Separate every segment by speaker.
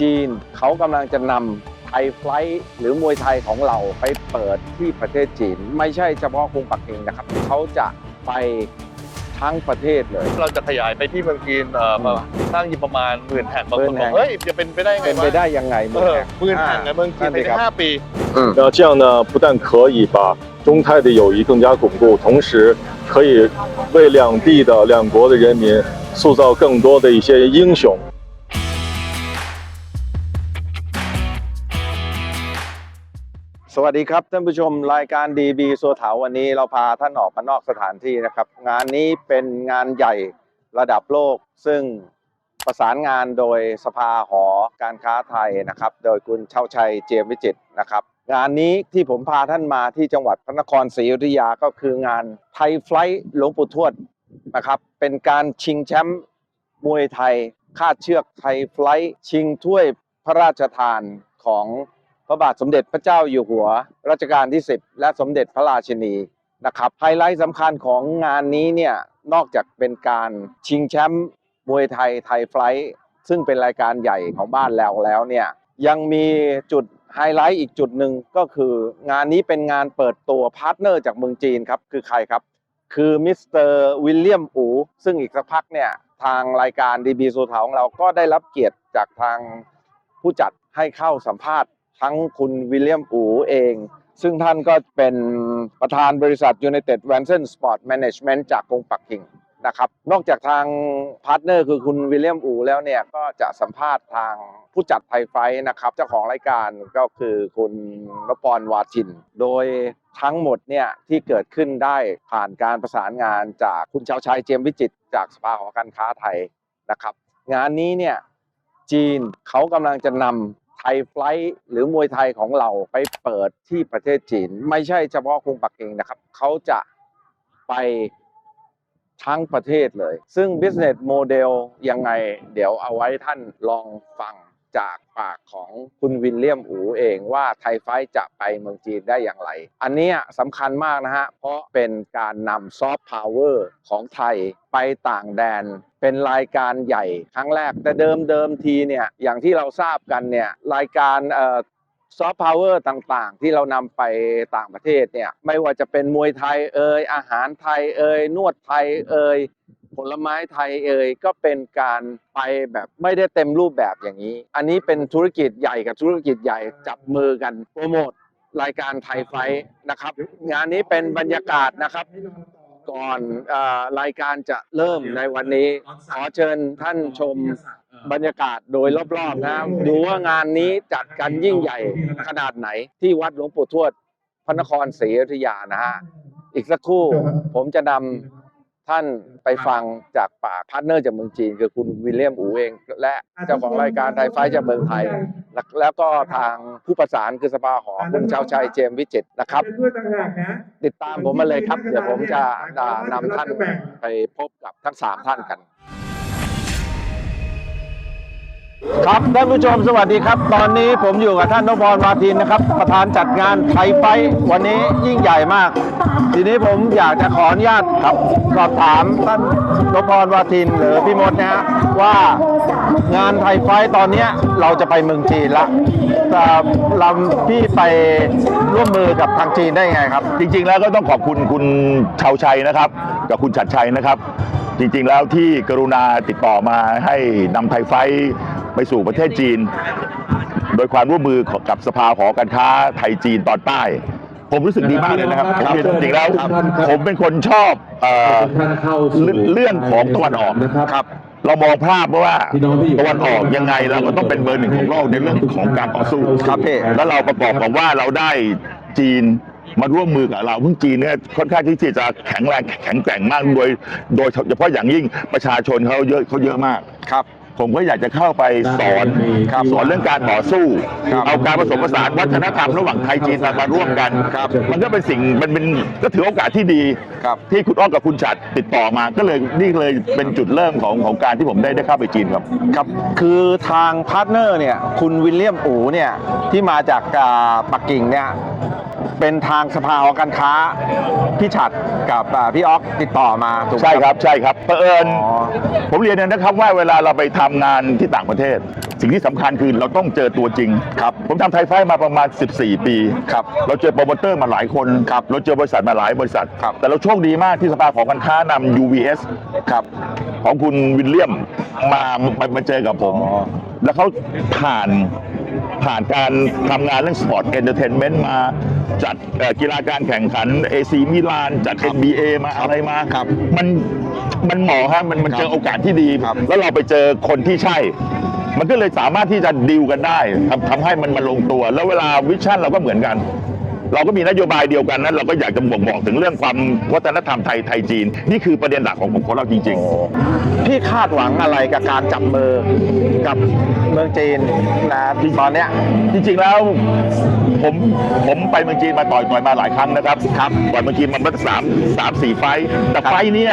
Speaker 1: จีนเขากำลังจะนำไทยไฟลท์หรือมวยไทยของเราไปเปิดที่ประเทศจีน ไม่ใช่เฉพาะกรุงปักกิ่งนะครับ เขาจะไปทั้งประเทศเลย
Speaker 2: เราจะขยายไปที่เมืองจีนเอ่อมาสร้างยิมประมาณหมื่นแห่งบางคน
Speaker 1: หมื่นแห่
Speaker 2: บอก
Speaker 1: ง
Speaker 2: เฮ้ยจะเป็นไปได้ไง
Speaker 1: เป็นไป
Speaker 2: วะ
Speaker 1: ได้ยังไง
Speaker 2: เอ
Speaker 1: เมือง
Speaker 2: อ
Speaker 1: แห่ง
Speaker 2: หมื่นแห่งในเมืองจีน
Speaker 1: นั่น
Speaker 2: ใน
Speaker 1: สิครับ
Speaker 2: ห้าปี
Speaker 3: 那这样呢，不但可以把中泰的友谊更加巩固，同时可以为两地的两国的人民塑造更多的一些英雄。
Speaker 1: สวัสดีครับท่านผู้ชมรายการดีบีโซถาวันนี้เราพาท่านออกมานอกสถานที่นะครับ งานนี้เป็นงานใหญ่ระดับโลก ซึ่งประสานงานโดยสภาหอการค้าไทยนะครับ โดยคุณเช่าชัยเจียมวิจิตรนะครับ งานนี้ที่ผมพาท่านมาที่จังหวัดพระนครศรีอยุธยาก็คืองานไทยไฟลท์หลวงปู่ทวดนะครับ เป็นการชิงแชมป์มวยไทยคาดเชือกไทยไฟลท์ชิงถ้วยพระราชทานของ พระบาทสมเด็จพระเจ้าอยู่หัวรัชกาลที่ 10 และสมเด็จพระราชินีนะครับไฮไลท์สำคัญของงานนี้เนี่ยนอกจากเป็นการชิงแชมป์มวยไทยไทยไฟลท์ซึ่งเป็นรายการใหญ่ของบ้านเราแล้วเนี่ยยังมีจุดไฮไลท์อีกจุดหนึ่งก็คืองานนี้เป็นงานเปิดตัวพาร์ทเนอร์จากเมืองจีนครับ คือใครครับ คือมิสเตอร์วิลเลียมอูซึ่งอีกสักพักเนี่ยทางรายการดีบีโซทาของเราก็ได้รับเกียรติจากทางผู้จัดให้เข้าสัมภาษณ์ ทั้งคุณวิลเลียมอูเอง ซึ่งท่านก็เป็นประธานบริษัท United v a n s o n Sport Management จากกรุงปักกิ่งนะครับนอกจากทางพาร์ทเนอร์คือคุณวิลเลียมอูแล้วเนี่ยก็จะสัมภาษณ์ทางผู้จัดไทยไฟนะครับ เจ้าของรายการก็คือคุณนปรวาทิน โดยทั้งหมดเนี่ยที่เกิดขึ้นได้ผ่านการประสานงานจากคุณชาวชัยเจมส์วิจิตจากสภาหอการค้าไทยนะครับ งานนี้เนี่ยจีนเขากำลังจะนำ ไทยไฟลท์หรือมวยไทยของเราไปเปิดที่ประเทศจีน ไม่ใช่เฉพาะกรุงปักกิ่งนะครับ เขาจะไปทั้งประเทศเลย ซึ่ง business model ยังไง เดี๋ยวเอาไว้ท่านลองฟัง จากปากของคุณวิลเลียมอูเองว่าไทยไฟจะไปเมืองจีนได้อย่างไร อันนี้สำคัญมากนะฮะ เพราะเป็นการนำซอฟต์พาวเวอร์ของไทยไปต่างแดน เป็นรายการใหญ่ครั้งแรก แต่เดิมเดิมทีเนี่ย อย่างที่เราทราบกันเนี่ย รายการซอฟต์พาวเวอร์ต่างๆ ที่เรานำไปต่างประเทศเนี่ย ไม่ว่าจะเป็นมวยไทยเอ่ยอาหารไทยเอ่ยนวดไทยเอ่ย ผลไม้ไทยเอ่ยก็เป็นการไปแบบไม่ได้เต็มรูปแบบอย่างนี้ อันนี้เป็นธุรกิจใหญ่กับธุรกิจใหญ่จับมือกันโปรโมทรายการไทยไฟนะครับ งานนี้เป็นบรรยากาศนะครับ ก่อนอรายการจะเริ่มในวันนี้ ขอเชิญท่านชมบรรยากาศโดยรอบๆนะดูว่างานนี้จัดกันยิ่งใหญ่ขนาดไหนที่วัดหลวงปู่ทวดพระนครศรีอยุธยานะฮะอีกสักครู่ผมจะนำ ท่านไปฟังจากปากพาร์ทเนอร์จากเมืองจีน คือคุณวิลเลียมอูเอง และเจ้าของรายการไทยไฟจากเมืองไทย แล้วก็ทางผู้ประสานคือสภาหอคุณชาวชัยเจมวิจิตนะครับ
Speaker 4: ติ
Speaker 1: ดตามผมมาเลยครับ เดี๋ยวผมจะนำท่านไปพบกับทั้งสามท่านกัน ครับท่านผู้ชมสวัสดีครับ ตอนนี้ผมอยู่กับท่านนพรวาทินนะครับ ประธานจัดงานไทยไฟท์วันนี้ยิ่งใหญ่มาก ทีนี้ผมอยากจะขออนุญาตครับสอบถามท่านนพรวาทินหรือพี่มดนะฮะว่างานไทยไฟท์ตอนเนี้ยเราจะไปเมืองจีนละแต่เราพี่ไปร่วมมือกับทางจีนได้ไงครับ
Speaker 5: จริงๆแล้วก็ต้องขอบคุณคุณชาวชัยนะครับ กับคุณชัดชัยนะครับ จริงๆแล้วที่กรุณาติดต่อมาให้นำไทยไฟท์ ไปสู่ประเทศจีน โดยความร่วมมือกับสภาหอการค้าไทยจีนตอนใต้ ผมรู้สึกดีมากเลยนะครับผมเรียนจริงๆแล้ว ผมเป็นคนชอบเอ่อ
Speaker 4: ท่านเข้าสู่
Speaker 5: เรื่องของตะวันออก
Speaker 4: นะครับ
Speaker 5: เรามองภาพว่า
Speaker 4: พี่น้องที่อยู่
Speaker 5: ตะวันออกยังไงเราก็ต้องเป็นเบอร์หนึ่งของโลกในเรื่องของการต่อสู้
Speaker 1: ครับพี่
Speaker 5: แล้วเราประกอบกับว่าเราได้จีนมาร่วมมือกับเราเพิ่งจีนเนี่ยค่อนข้างที่จะแข็งแรงแข็งแกร่งมากโดย โดยเฉพาะอย่างยิ่งประชาชนเขาเยอะเขาเยอะมาก
Speaker 1: ครับ
Speaker 5: ผมก็อยากจะเข้าไปสอน
Speaker 1: ครับ
Speaker 5: สอนเรื่องการต่อสู้
Speaker 1: ครับ
Speaker 5: เอาการผสมผสานวัฒนธรรมระหว่างไทยจีนมาร่วมกัน
Speaker 1: ครับ
Speaker 5: มันก็เป็นสิ่งมันเป็นก็ถือโอกาสที่ดี
Speaker 1: ครับ
Speaker 5: ที่คุณอ้อกับคุณฉัดติดต่อมาก็เลยนี่เลยเป็นจุดเริ่มของของการที่ผมได้ได้เข้าไปจีนครับ
Speaker 1: ครับคือทางพาร์ทเนอร์เนี่ยคุณวิลเลียมอูเนี่ยที่มาจากอ่าปักกิ่งเนี่ยเป็นทางสภาหอการค้าพี่ฉัดกับอ่าพี่ออกติดต่อมาถูกไหม
Speaker 5: ใช่ครับใช่ครับเผอิญ
Speaker 1: อ๋อ
Speaker 5: ผมเรียนนะครับว่าเวลาเราไปทำงานที่ต่างประเทศ สิ่งที่สำคัญคือเราต้องเจอตัวจริง
Speaker 1: ครับ
Speaker 5: ผมทำไทยไฟท์มาประมาณ 14 ปี
Speaker 1: ครับ
Speaker 5: เราเจอโปรโมเตอร์มาหลายคน
Speaker 1: ครับ
Speaker 5: เราเจอบริษัทมาหลายบริษัท
Speaker 1: ครับ
Speaker 5: แต่เราโชคดีมากที่สภาของการค้านำ UVS
Speaker 1: ครับ
Speaker 5: ของคุณวิลเลียมมามามาเจอกับผม
Speaker 1: อ๋อ
Speaker 5: แล้วเขาผ่านผ่านการทำงานเรื่องสปอร์ตเอนเตอร์เทนเมนต์มาจัดเอ่อกีฬาการแข่งขัน AC มิลาน จัด NBA มาอะไรมา
Speaker 1: ครับ
Speaker 5: มันมันเหมาะฮะมันมัน
Speaker 1: ครับ
Speaker 5: เจอโอกาสที่ดี
Speaker 1: ครับ
Speaker 5: แล้วเราไปเจอคนที่ใช่ มันก็เลยสามารถที่จะดีลกันได้ทำทำให้มันมันลงตัว แล้วเวลาวิชั่นเราก็เหมือนกัน เราก็มีนโยบายเดียวกันนั้นเราก็อยากจะบ่งบอกถึงเรื่องความวัฒนธรรมไทยไทยจีน นี่คือประเด็นหลักของของเราจริงๆ
Speaker 1: พี่คาดหวังอะไรกับการจับมือกับเมืองจีนนะตอนเนี้ย
Speaker 5: จริงๆแล้วผมผมไปเมืองจีนมาต่อยต่อยมาหลายครั้งนะครับครับต่อยเมืองจีนมาประมาณสามสามสี่ไฟท์แต่
Speaker 1: ครับ
Speaker 5: ไฟท์เนี้ย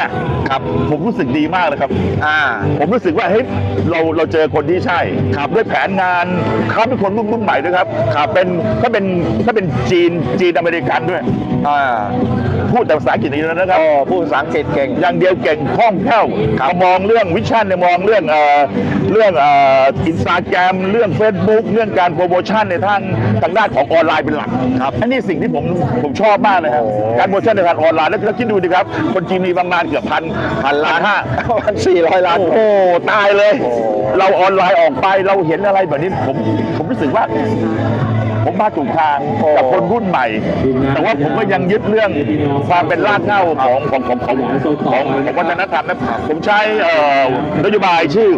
Speaker 1: ครับ
Speaker 5: ผมรู้สึกดีมากเลยครับ
Speaker 1: อ่า
Speaker 5: ผมรู้สึกว่าเฮ้ยเราเราเจอคนที่ใช่ครับด้วยแผนงานเขาเป็นคนรุ่นรุ่นใหม่ด้วยครับครับเป็นเขาเป็นเขาเป็นจีนจีนอเมริกันด้วย
Speaker 1: อ่า
Speaker 5: พูดแต่ภาษาอังกฤษอย่างนี้นะครับ
Speaker 1: โอ้พูดภาษาอังกฤษเก่ง
Speaker 5: อย่างเดียวเก่งคล่องแคล่ว
Speaker 1: ครับ
Speaker 5: มองเรื่องวิชั่นเนี่ยมองเรื่องเอ่อเรื่องเอ่ออินสตาแกรมเรื่อง Facebook เรื่องการโปรโมชั่นในทางทางด้านของออนไลน์เป็นหลักครับอันนี้สิ่งที่ผมผมชอบมากเลยครับ
Speaker 1: โอ้
Speaker 5: การโปรโมชั่นในทางออนไลน์แล้วแล้วคิดดูดิครับ คนจีนมีประมาณเกือบพันพันล้านห้า
Speaker 1: พันสี่ร้อยล้าน
Speaker 5: โอ้โหตายเลย
Speaker 1: โอ้
Speaker 5: เราออนไลน์ออกไปเราเห็นอะไรแบบนี้ผมผมรู้สึกว่า ผมมาถูกทางกับคนรุ่นใหม่ แต่ว่าผมก็ยังยึดเรื่องความเป็นรากเหง้าของของของของของของวัฒนธรรมนะผมใช้เอ่อนโยบายชื่อ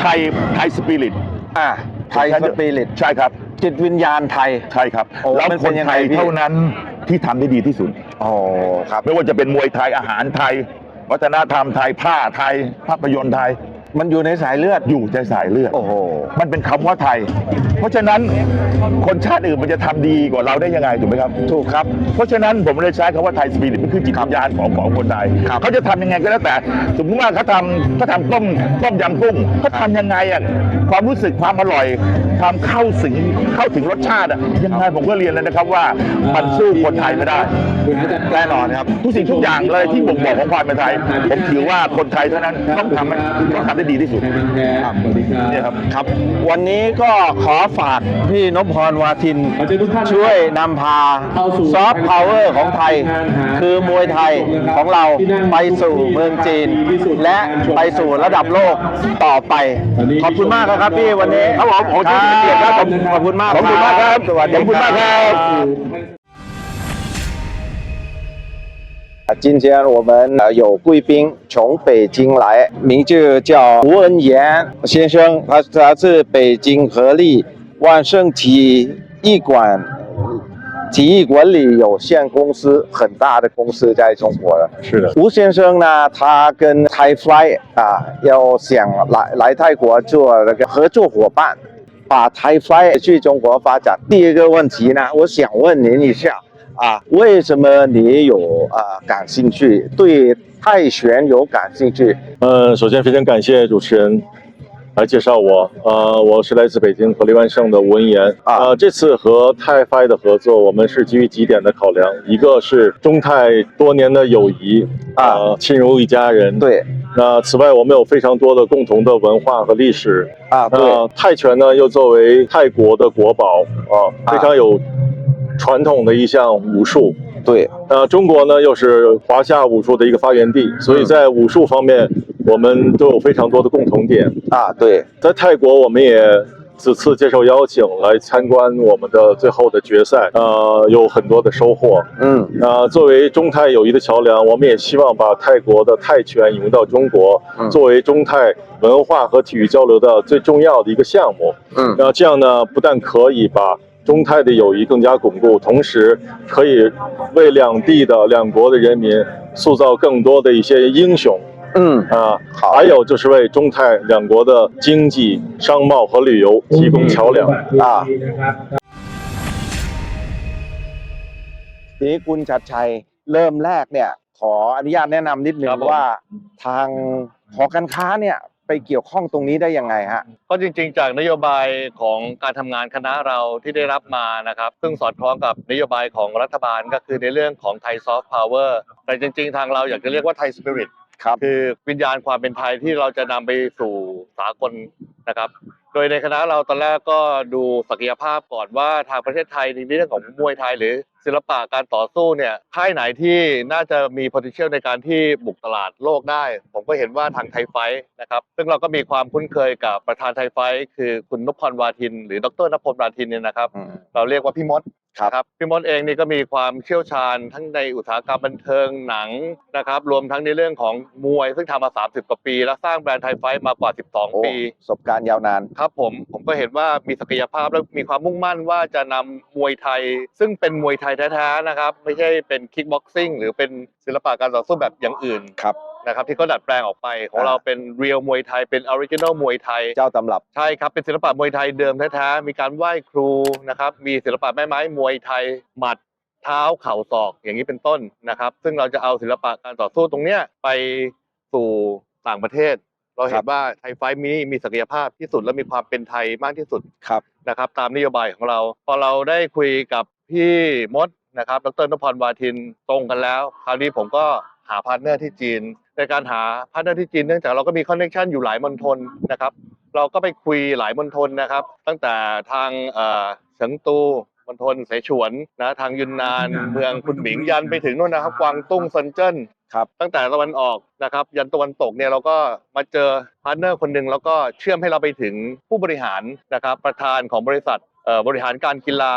Speaker 5: ไทยไทยสปิริต
Speaker 1: อ่าไทยสปิริต
Speaker 5: ใช่ครับ
Speaker 1: จิตวิญญาณไทย
Speaker 5: ใช่ครับ
Speaker 1: โอ้
Speaker 5: แล้ว
Speaker 1: มัน
Speaker 5: ค
Speaker 1: เป็น
Speaker 5: น
Speaker 1: ยัง
Speaker 5: ไท
Speaker 1: ไง
Speaker 5: ย
Speaker 1: พี่
Speaker 5: เท่านั้นที่ทำได้ดีที่สุด
Speaker 1: โอ้ครับ
Speaker 5: ไม่ว่าจะเป็นมวยไทยอาหารไทย วัฒนธรรมไทยผ้าไทยภาพยนตร์ไทย
Speaker 1: มันอยู่ในสายเลือด
Speaker 5: อยู่ในสายเลือด
Speaker 1: โอ้โห
Speaker 5: มันเป็นคำว่าไทย เพราะฉะนั้นคนชาติอื่นมันจะทำดีกว่าเราได้ยังไงถูกไหมครับ
Speaker 1: ถูกครับ
Speaker 5: เพราะฉะนั้นผมเลยใช้คำว่าไทยสปิริตมันคือจิตวิญญาณของของคนไทย
Speaker 1: ครับ
Speaker 5: เขาจะทำยังไงก็แล้วแต่ สมมติว่าเขาทำเขาทำต้มต้มยำกุ้งเขาทำยังไงอะความรู้สึกความอร่อย ความเข้าถึงเข้าถึงรสชาติอะยังไงผมก็เรียนเลยนะครับว่ามันสู้คนไทยไม่ได้
Speaker 1: แน่นอนครับ
Speaker 5: ทุกสิ่งทุกอย่างเลยที่บ่งบอกของความเป็นไทย ผมถือว่าคนไทยเท่านั้นต้องทำให้ต้องทำได้ดีที่สุด
Speaker 1: ครับ
Speaker 5: เนี่ยครับ
Speaker 1: ครับ วันนี้ก็ขอฝากพี่นพพรวาทิน
Speaker 4: ขอเชิญทุกท่าน
Speaker 1: ช่วยนำพา
Speaker 4: เข้าสู่
Speaker 1: ซอฟต์พาวเวอร์ของไทย คือมวยไทยของเราไปสู่เมืองจีน และไปสู่ระดับโลกต่อไป ขอบคุณมากครับพี่วันนี้
Speaker 5: ครับผมโอ้ที่เปเกียรติครับผม
Speaker 1: ขอบคุณมาก
Speaker 5: ขอบคุณมากครับ
Speaker 1: สวัสดี
Speaker 5: ขอบคุณมากครับ
Speaker 1: 今天我们呃有贵宾从北京来，名字叫吴恩言先生，他他是北京合力万盛体育馆体育管理有限公司很大的公司在中国了。
Speaker 3: 是的，
Speaker 1: 吴先生呢，他跟 Thai Fly 啊，要想来来泰国做那个合作伙伴， 把 Thai Fly 去中国发展。第一个问题呢，我想问您一下啊，为什么你有啊感兴趣，对泰拳有感兴趣？
Speaker 3: 呃，首先非常感谢主持人来介绍我。呃，我是来自北京合力万盛的吴文言。
Speaker 1: 啊
Speaker 3: 呃，这次和泰 f 的合作，我们是基于几点的考量，一个是中泰多年的友谊，
Speaker 1: 啊
Speaker 3: 呃，亲如一家人。。
Speaker 1: 对
Speaker 3: 那此外，我们有非常多的共同的文化和历史。
Speaker 1: 啊，对
Speaker 3: 那泰拳呢，又作为泰国的国宝啊，
Speaker 1: 啊
Speaker 3: 非常有传统的一项武术。
Speaker 1: 对
Speaker 3: 呃，中国呢又是华夏武术的一个发源地，所以在武术方面，我们都有非常多的共同点。
Speaker 1: 啊，对
Speaker 3: 在泰国，我们也此次接受邀请来参观我们的最后的决赛，呃，有很多的收获。
Speaker 1: 嗯
Speaker 3: 呃，作为中泰友谊的桥梁，我们也希望把泰国的泰拳引入到中国，
Speaker 1: 嗯
Speaker 3: 作为中泰文化和体育交流的最重要的一个项目。
Speaker 1: 嗯
Speaker 3: 那这样呢，不但可以把中泰的友谊更加巩固，同时可以为两地的两国的人民塑造更多的一些英雄
Speaker 1: 嗯，
Speaker 3: 啊。
Speaker 1: 好
Speaker 3: 还有就是为中泰两国的经济、商贸和旅游提供桥梁。
Speaker 1: 啊ทีนี้คุณชัดชัยเริ่มแรกเนี่ย ขออนุญาตแนะนำนิดนึ
Speaker 2: ครั
Speaker 1: ง
Speaker 2: บผม
Speaker 1: ว่าทางหอการค้าเนี่ย ไปเกี่ยวข้องตรงนี้ได้ยังไงฮะ
Speaker 2: ก็จริงๆ จากนโยบายของการทำงานคณะเราที่ได้รับมานะครับ ซึ่งสอดคล้องกับนโยบายของรัฐบาลก็คือในเรื่องของไทยซอฟต์พาวเวอร์แต่จริงๆ ทางเราอยากจะเรียกว่าไทยสปิริต
Speaker 1: ครับ
Speaker 2: คือวิญญาณความเป็นไทยที่เราจะนำไปสู่สากลนะครับ โดยในคณะเราตอนแรกก็ดูศักยภาพก่อนว่าทางประเทศไทยในเรื่องของมวยไทยหรือศิลปะการต่อสู้เนี่ยค่ายไหนที่น่าจะมี potential ในการที่บุกตลาดโลกได้ ผมก็เห็นว่าทางไทยไฟท์นะครับ ซึ่งเราก็มีความคุ้นเคยกับประธานไทยไฟท์คือคุณนพพรวาทิน หรือดรนพพลวาทินเนี่ยนะครับ
Speaker 1: อืม
Speaker 2: เราเรียกว่าพี่มด
Speaker 1: ครับ
Speaker 2: ครับ พี่มดเองนี่ก็มีความเชี่ยวชาญทั้งในอุตสาหกรรมบันเทิงหนังนะครับ รวมทั้งในเรื่องของมวยซึ่งทำมา 30 กว่าปี และสร้างแบรนด์ไทยไฟท์มากว่า
Speaker 1: โอ้
Speaker 2: 12 ปี
Speaker 1: ประสบการณ์ยาวนาน
Speaker 2: ครับผมผมก็เห็นว่ามีศักยภาพและมีความมุ่งมั่นว่าจะนำมวยไทย ซึ่งเป็นมวยไทยแท้ๆนะครับ ไม่ใช่เป็นคิกบ็อกซิ่งหรือเป็นศิลปะการต่อสู้แบบอย่างอื่น
Speaker 1: ครับ
Speaker 2: นะครับที่เขาดัดแปลงออกไปของ
Speaker 1: อ่า
Speaker 2: เราเป็นเรียลมวยไทยเป็นออริจินอลมวยไทย
Speaker 1: เจ้าตำรับ
Speaker 2: ใช่ครับ เป็นศิลปะมวยไทยเดิมแท้ๆมีการไหว้ครูนะครับมีศิลปะแม่ไม้มวยไทยหมัดเท้าเข่าศอกอย่างนี้เป็นต้นนะครับ ซึ่งเราจะเอาศิลปะการต่อสู้ตรงเนี้ยไปสู่ต่างประเทศ เราเห็
Speaker 1: ครั
Speaker 2: น
Speaker 1: บ
Speaker 2: ว่าไทยไฟท์มีมีศักยภาพที่สุดและมีความเป็นไทยมากที่สุด
Speaker 1: ครับ
Speaker 2: นะครับ ตามนโยบายของเรา พอเราได้คุยกับพี่มดนะครับ ดรนพพรวาทินตรงกันแล้ว คราวนี้ผมก็ หาพาร์ทเนอร์ที่จีน ในการหาพาร์ทเนอร์ที่จีนเนื่องจากเราก็มีคอนเนคชันอยู่หลายมณฑลนะครับ เราก็ไปคุยหลายมณฑลนะครับ ตั้งแต่ทางเอ่อเฉิงตูมณฑลเสฉวนนะทางยุนนานเมืองคุนหมิงยันไปถึงนู่นนะครับกวางตุ้งเซินเจิ้น
Speaker 1: ครับ
Speaker 2: ตั้งแต่ตะวันออกนะครับ ยันตะวันตกเนี่ยเราก็มาเจอพาร์ทเนอร์คนหนึ่งแล้วก็เชื่อมให้เราไปถึงผู้บริหารนะครับประธานของบริษัทเอ่อบริหารการกีฬา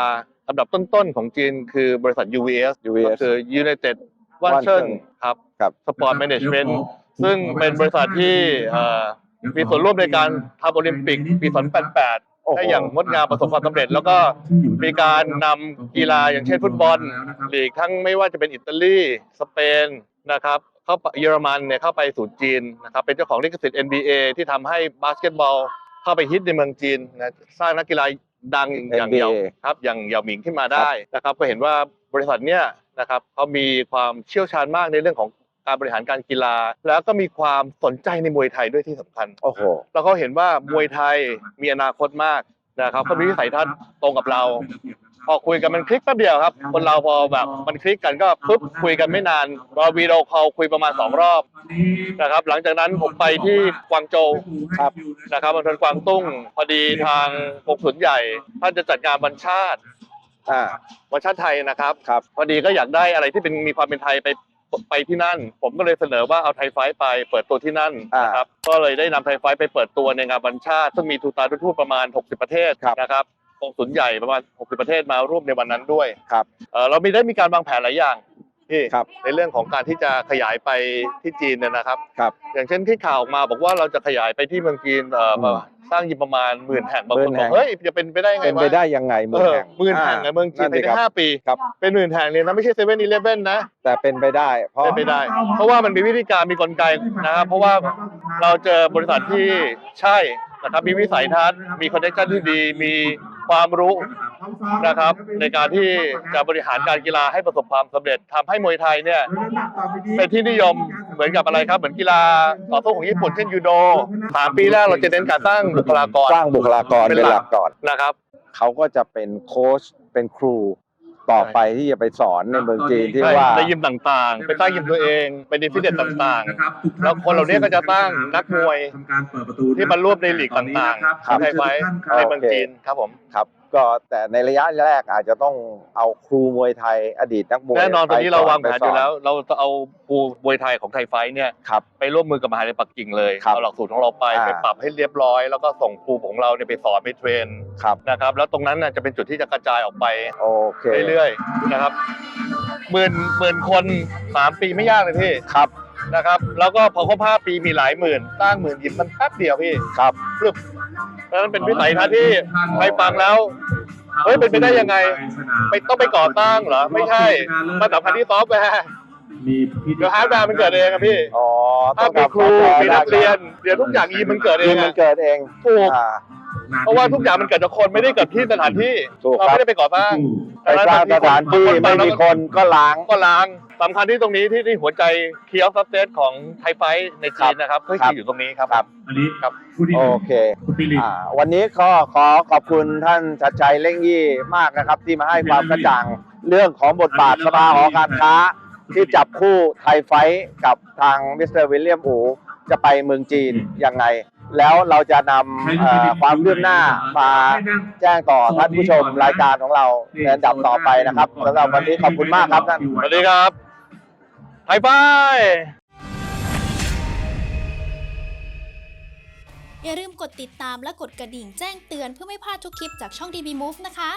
Speaker 2: อันดับต้นๆของจีนคือบริษัท UVS
Speaker 1: UVS
Speaker 2: ก็คือ United วันเชิงครับ
Speaker 1: ครับ
Speaker 2: สปอร์ตแมネจเมนต์ซึ่งเป็นบริษัทที่เอ่อมีส่วนร่วมในการทำโอลิมปิกปี 2088
Speaker 1: โอ้โห
Speaker 2: ได้อย่างงดงามประสบความสำเร็จ แล้วก็มีการนำกีฬาอย่างเช่นฟุตบอลลีกทั้งไม่ว่าจะเป็นอิตาลีสเปนนะครับเข้าไปเยอรมันเนี่ยเข้าไปสู่จีนนะครับเป็นเจ้าของลิขสิทธิ์ NBA ที่ทำให้บาสเกตบอล เข้าไปฮิตในเมืองจีนนะสร้างนักกีฬา ดังอย่าง
Speaker 1: NBA
Speaker 2: เหยาครับอย่างเหยาหมิงขึ้นมาได้นะครับ ก็เห็นว่าบริษัทเนี่ยนะครับเขามีความเชี่ยวชาญมากในเรื่องของการบริหารการกีฬา แล้วก็มีความสนใจในมวยไทยด้วยที่สำคัญ
Speaker 1: โอ้โห
Speaker 2: แล้วเขาเห็นว่ามวยไทยมีอนาคตมากนะครับเขามีวิสัยทัศน์ตรงกับเรา พอคุยกันมันคลิกแป๊บเดียวครับ คนเราพอแบบมันคลิกกันก็ปุ๊บคุยกันไม่นานเราวีดีโอคอลคุยประมาณสองรอบนะครับ หลังจากนั้นผมไปที่กวางโจว
Speaker 1: ครับ
Speaker 2: นะครับมณฑลกวางตุ้ง พอดีทางกงสุลใหญ่ ท่านจะจัดงานวันชาติ
Speaker 1: อ่า
Speaker 2: วันชาติไทยนะครับ
Speaker 1: ครับ
Speaker 2: พอดีก็อยากได้อะไรที่เป็นมีความเป็นไทยไปไปที่นั่น ผมก็เลยเสนอว่าเอาไทยไฟท์ไปเปิดตัวที่นั่น
Speaker 1: อ่าน
Speaker 2: นะครับก็เลยได้นำไทยไฟท์ไปเปิดตัวในงานวันชาติซึ่งมีทูตาทูตประมาณ 60 ประเทศ
Speaker 1: ครับ
Speaker 2: นะครับ กองสุลใหญ่ประมาณ 60 ประเทศมาร่วมในวันนั้นด้วย
Speaker 1: ครับ
Speaker 2: เอ่อเรามีได้มีการวางแผนหลายอย่างที่
Speaker 1: ครับ
Speaker 2: ในเรื่องของการที่จะขยายไปที่จีนเนี่ยนะครับ
Speaker 1: ครับ
Speaker 2: อย่างเช่นที่ข่าวออกมาบอกว่าเราจะขยายไปที่เมืองจีนเอ่อ
Speaker 1: อืม
Speaker 2: สร้างยิมประมาณหมื่นแห่งบาง
Speaker 1: หมื่
Speaker 2: คน
Speaker 1: น
Speaker 2: บ
Speaker 1: แห่
Speaker 2: อก
Speaker 1: ง
Speaker 2: เฮ้ยจะเป็นไปได้ไง
Speaker 1: เป็น
Speaker 2: วะ
Speaker 1: ไปได้ยังไงห
Speaker 2: เอ
Speaker 1: มื่น
Speaker 2: อ
Speaker 1: แห่ง
Speaker 2: หมื่นแห่งในเมืองจีน
Speaker 1: นั่น
Speaker 2: ภา
Speaker 1: สิ
Speaker 2: ยใน
Speaker 1: ครับ
Speaker 2: ห้าปี
Speaker 1: ครับ
Speaker 2: เป็นหมื่นแห่งเลยนะไม่ใช่เซเว่นอีเลฟเว่นนะ
Speaker 1: แต่เป็นไปได้ เพราะ
Speaker 2: เป็นไปได้ เพราะว่ามันมีวิธีการมีกลไกนะครับ เพราะว่าเราเจอบริษัทที่ใช่นะครับ มีวิสัยทัศน์ มีคอนเนคชั่นที่ดี มี ความรู้นะครับ ในการที่จะบริหารการกีฬาให้ประสบความสำเร็จทำให้มวยไทยเนี่ยเป็นที่นิยมเหมือนกับอะไรครับ เหมือนกีฬาต่อสู้ของญี่ปุ่นเช่นยูโดสามปีแรกเราจะเน้นการสร้างบุคลากร
Speaker 1: สร้างบุคลากร
Speaker 2: เป็
Speaker 1: เป็น
Speaker 2: น
Speaker 1: ห
Speaker 2: หลั
Speaker 1: ลัก
Speaker 2: ก
Speaker 1: ก่อน
Speaker 2: นะครับ
Speaker 1: เขาก็จะเป็นโค้ชเป็นครู ต่อไปที่จะไปสอนในเมืองจีนที่
Speaker 2: ใช่
Speaker 1: ว่า
Speaker 2: ในยิมต่างๆ ไปสร้างยิมตัวเองไปดิฟิเดตต่างๆแล้วคนเหล่านี้ก็จะสร้างนักมวย
Speaker 4: ทำการเปิดประตู
Speaker 2: ที่มาร่วมในลีกต่างๆของไทยไฟท์ในเมืองจีนครับผม
Speaker 1: ครับ ก็แต่ในระยะแรกอาจจะต้องเอาครูมวยไทยอดีตนักมวย
Speaker 2: แน่นอนตอนนี้เราวางแผน
Speaker 1: ไปส
Speaker 2: อยู่แล้ว เราจะเอาครูมวยไทยของไทยไฟท์เนี่ย
Speaker 1: ครับ
Speaker 2: ไปร่วมมือกับมหาวิทยาลัยปักกิ่งเลย
Speaker 1: ครับ
Speaker 2: เอาหลักสูตรของเราไป
Speaker 1: อ่า
Speaker 2: ไปปรับให้เรียบร้อย แล้วก็ส่งครูของเราเนี่ยไปสอนไปเทรน
Speaker 1: ครับ
Speaker 2: นะครับแล้วตรงนั้นน่ะจะเป็นจุดที่จะกระจายออกไป
Speaker 1: โอเค
Speaker 2: เรื่อยๆนะครับหมื่นหมื่นคนสามปีไม่ยากเลยพี่
Speaker 1: ครับ
Speaker 2: นะครับ แล้วก็พอครบห้าปีมีหลายหมื่นสร้างหมื่นยิมมันแป๊บเดียวพี่
Speaker 1: ครับ
Speaker 2: ปลึบ ดังนั้นเป็นวิสัยทัศน์ที่ใครฟังแล้ว เฮ้ยเป็นไปได้ยังไง ไปต้องไปก่อตั้งเหรอ ไม่ใช่มันสำคัญที่ซอฟต์แวร์
Speaker 4: มีพิธี
Speaker 2: เดี๋ยวฮาร์ดแวร์มันเกิดเองอะพี่
Speaker 1: อ๋อ
Speaker 2: ถ้ามีครูมีนักเรียน เดี๋ยวทุกอย่างยีมันเกิดเอ
Speaker 1: ยิ
Speaker 2: ง
Speaker 1: มมั
Speaker 2: อะ
Speaker 1: นเกิดเอง
Speaker 2: ถูก
Speaker 1: อ่า
Speaker 2: เพราะว่าทุกอย่างมันเกิดจากคนไม่ได้เกิดที่สถานที่
Speaker 1: ถูก
Speaker 2: เรา
Speaker 1: ครับ
Speaker 2: ไม่ได้ไปก่อตั้ง
Speaker 1: ไปสร้างสถานที่ไม่มีคนก็ล้าง
Speaker 2: ก็ล้าง สำคัญที่ตรงนี้ที่ที่หัวใจเคียวซับเซตของไทยไฟท์ในจีนนะครับก็
Speaker 1: ครั
Speaker 2: คื
Speaker 1: บ
Speaker 2: ออยู่ตรงนี้ครับ
Speaker 1: ครับ
Speaker 4: อันนี้
Speaker 2: ครับ
Speaker 4: ผู้ที่ห
Speaker 1: โอ
Speaker 4: นึ่ง
Speaker 1: เค
Speaker 4: คุณปิริต
Speaker 1: อ่าวันนี้ก็ขอขอบคุณท่านชัดชัยเล่งยี่มากนะครับ ที่มาให้ความกระจ่างเรื่องของบทบาทสภาหอการค้า ที่จับคู่ไทยไฟท์กับทางมิสเตอร์วิลเลียมอูจะไปเมืองจีนยังไง แล้วเราจะนำเอ่อความคืบหน้ามาแจ้งต่อท่านผู้ชมรายการของเราในอันดับต่อไปนะครับสำหรับวันนี้ขอบคุณมากครับท่าน
Speaker 2: สวัสดีครับ ไปไป
Speaker 6: อย่าลืมกดติดตามและกดกระดิ่งแจ้งเตือนเพื่อไม่พลาดทุกคลิปจากช่อง DB Move นะคะ